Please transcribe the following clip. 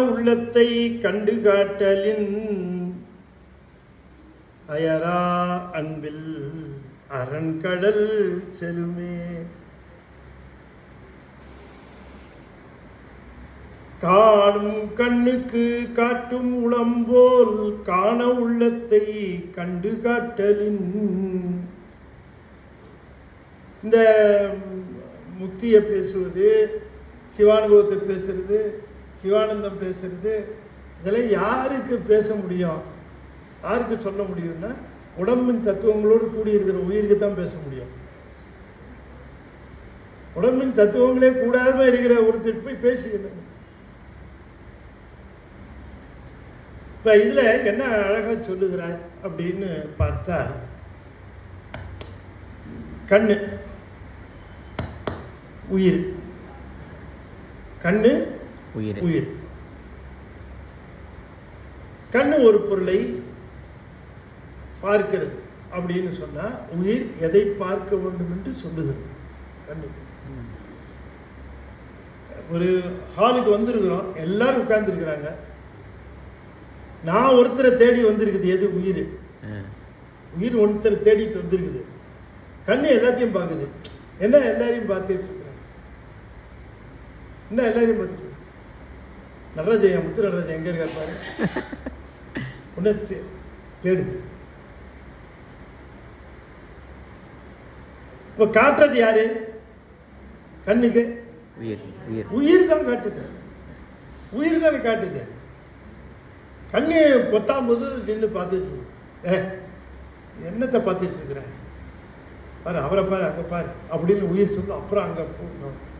உள்ளத்தை கண்டு காட்டலின் அயரா அன்பில் அரண்கடல் செலுமே. காணும் கண்ணுக்கு காட்டும் உளம்போல் காண உள்ளத்தை கண்டு காட்டலின் இந்த முக்தியை பேசுவது சிவானுபவத்தை பேசுறது சிவானந்தம் பேசுகிறது இதெல்லாம் யாருக்கு பேச முடியும்? யாருக்கு சொல்ல முடியும்னா உடம்பின் தத்துவங்களோடு கூடியிருக்கிற உயிருக்கு தான் பேச முடியும். உடம்பின் தத்துவங்களே கூடாம இருக்கிற ஒருத்தர் போய் பேசுகிறேன் இப்போ இதில் என்ன அழகாக சொல்லுகிறார் அப்படின்னு பார்த்தால் கண்ணு உயிர். கண்ணு உயிர். உயிர். கண்ணு ஒரு பொருளை பார்க்கிறது அப்படின்னு சொன்னா உயிர் எதை பார்க்க வேண்டும் என்று சொல்லுகிறது கண்ணுக்கு. ஒரு ஹாலுக்கு வந்திருக்கிறோம் எல்லாரும் உட்கார்ந்துருக்கிறாங்க. நான் ஒருத்தரை தேடி வந்திருக்குது எது உயிர். உயிர் ஒருத்தரை தேடிட்டு வந்திருக்குது. கண்ணு எல்லாத்தையும் பார்க்குது. என்ன எல்லாரையும் பார்த்துட்டு இருக்கிறாங்க என்ன எல்லாரையும் பார்த்துட்டு இருக்கு? நடராஜையா முத்து நடராஜா எங்க இருக்கார் பாரு? உன்னை தே- தேடுது. இப்போ காட்டுறது யாரு? கண்ணுக்கு. உயிர் தான் காட்டுது. உயிர் தானே காட்டுது. கண்ணு பொத்தாம் போது நின்று பார்த்துட்டு. ஏ என்னத்தை பார்த்துட்டு இருக்கிற? பாரு அவரை பாரு அங்கே பாரு. அப்படின்னு உயிர் சொல்லும் அப்புறம் அங்கே போகணும்